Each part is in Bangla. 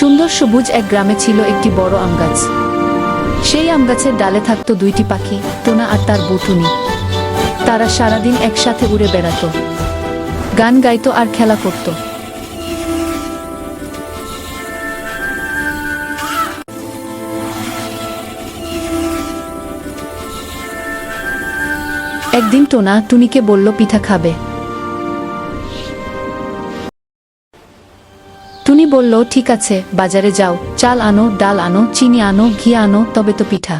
সুন্দর সবুজ এক গ্রামে ছিল একটি বড় আম গাছ। সেই আম গাছের ডালে থাকতো দুইটি পাখি, টোনা আর তার বুটুনি তারা সারাদিন একসাথে উড়ে বেড়াতো। গান গাইতো আর খেলা করত। একদিন টোনা টুনিকে বলল, পিঠা খাবে। টুনি বলল, ঠিক আছে, বাজারে যাও। চাল আনো, ডাল আনো, চিনি আনো, ঘি আনো, তবে তো পিঠা।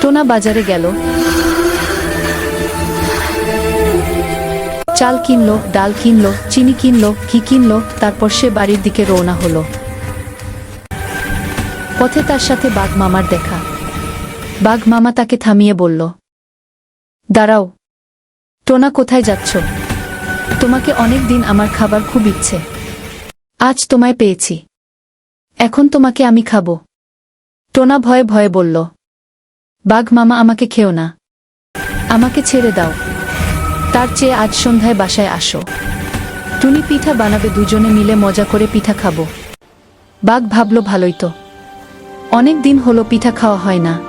টোনা বাজারে গেল। চাল কিনলো, ডাল কিনলো, চিনি কিনলো, ঘি কিনলো, তারপর সে বাড়ির দিকে রওনা হলো। পথে তার সাথে বাঘ মামার দেখা। বাঘ মামা তাকে থামিয়ে বলল, দাঁড়াও, টোনা কোথায় যাচ্ছ? তোমাকে অনেক দিন আমার খাবার খুব ইচ্ছে। আজ তোমায় পেয়েছি। এখন তোমাকে আমি খাব। টোনা ভয়ে ভয়ে বলল, বাঘ মামা আমাকে খেও না। আমাকে ছেড়ে দাও। তার চেয়ে আজ সন্ধ্যায় বাসায় আসো। টুনি পিঠা বানাবে দুজনে মিলে মজা করে পিঠা খাব। বাঘ ভাবল, ভালোই তো। অনেক দিন হলো পিঠা খাওয়া হয় না।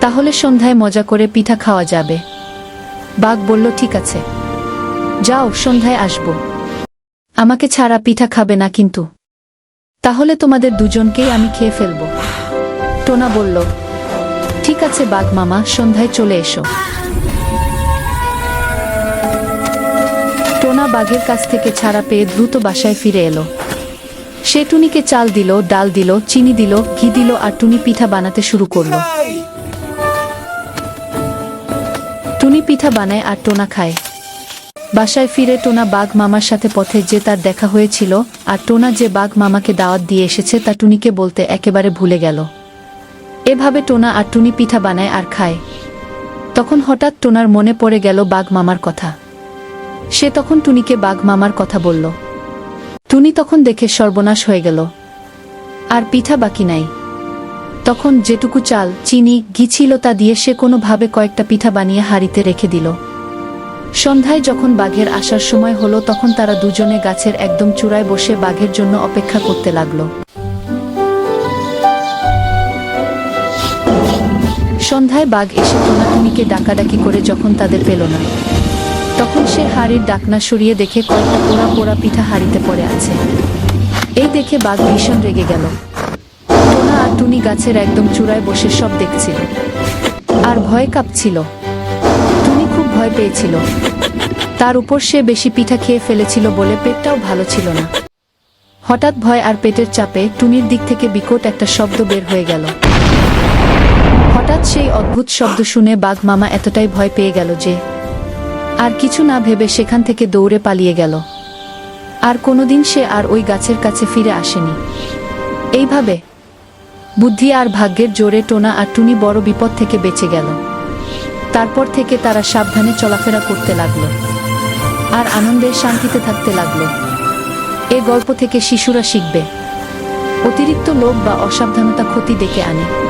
তাহলে সন্ধ্যায় মজা করে পিঠা খাওয়া যাবে। বাঘ বলল, ঠিক আছে। যাও, সন্ধ্যায় আসব। আমাকে ছাড়া পিঠা খাবে না কিন্তু। তাহলে তোমাদের দুজনকেই আমি খেয়ে ফেলব। টোনা বলল, ঠিক আছে বাঘ মামা, সন্ধ্যায় চলে এসো। টোনা বাঘের কাছ থেকে ছাড়া পেয়ে দ্রুত বাসায় ফিরে এলো। সে টুনিকে চাল দিল, ডাল দিল, চিনি দিল, ঘি দিল আর টুনি পিঠা বানাতে শুরু করল। টুনি পিঠা বানায় আর টোনা খায়। বাসায় ফিরে টোনা বাঘ মামার সাথে পথে যে তার দেখা হয়েছিল, আর টোনা যে বাঘ মামাকে দাওয়াত দিয়ে এসেছে তা টুনিকে বলতে একেবারে ভুলে গেল। এভাবে টোনা আর টুনি পিঠা বানায় আর খায়। তখন হঠাৎ টোনার মনে পড়ে গেল বাঘ মামার কথা। সে তখন টুনিকে বাঘ মামার কথা বলল। টুনি তখন দেখে সর্বনাশ হয়ে গেল। আর পিঠা বাকি নাই। তখন যেটুকু চাল, চিনি, ঘি ছিল তা দিয়ে সে কোনোভাবে কয়েকটা পিঠা বানিয়ে হাড়িতে রেখে দিল। সন্ধ্যায় যখন বাঘের আসার সময় হলো, তখন তারা দুজনে গাছের একদম চূড়ায় বসে বাঘের জন্য অপেক্ষা করতে লাগল। সন্ধ্যায় বাঘ এসে টোনাটুনিকে ডাকাডাকি করে যখন তাদের পেল না, তখন সে হাড়ির ডাকনা সরিয়ে দেখে কয়েকটা পোড়া পোড়া পিঠা হাড়িতে পড়ে আছে। এই দেখে বাঘ ভীষণ রেগে গেল। টোনা আর টুনি গাছের একদম চূড়ায় বসে সব দেখছিল। আর ভয় কাঁপছিল। ভয় পেয়েছিল। তার উপর সে বেশি পিঠা খেয়ে ফেলেছিল বলে পেটটাও ভালো ছিল না। হঠাৎ ভয় আর পেটের চাপে টুনির দিক থেকে বিকট একটা শব্দ বের হয়ে গেল। হঠাৎ সেই অদ্ভুত শব্দ শুনে বাঘ মামা এতটাই ভয় পেয়ে গেল যে আর কিছু না ভেবে সেখান থেকে দৌড়ে পালিয়ে গেল। আর কোনোদিন সে আর ওই গাছের কাছে ফিরে আসেনি। এইভাবে বুদ্ধি আর ভাগ্যের জোরে টোনা আর টুনি বড় বিপদ থেকে বেঁচে গেল। তারপর থেকে তারা সাবধানে চলাফেরা করতে লাগল। আর আনন্দের শান্তিতে থাকতে লাগল। এ গল্প থেকে শিশুরা শিখবে। অতিরিক্ত লোভ বা অসাবধানতা ক্ষতি ডেকে আনে।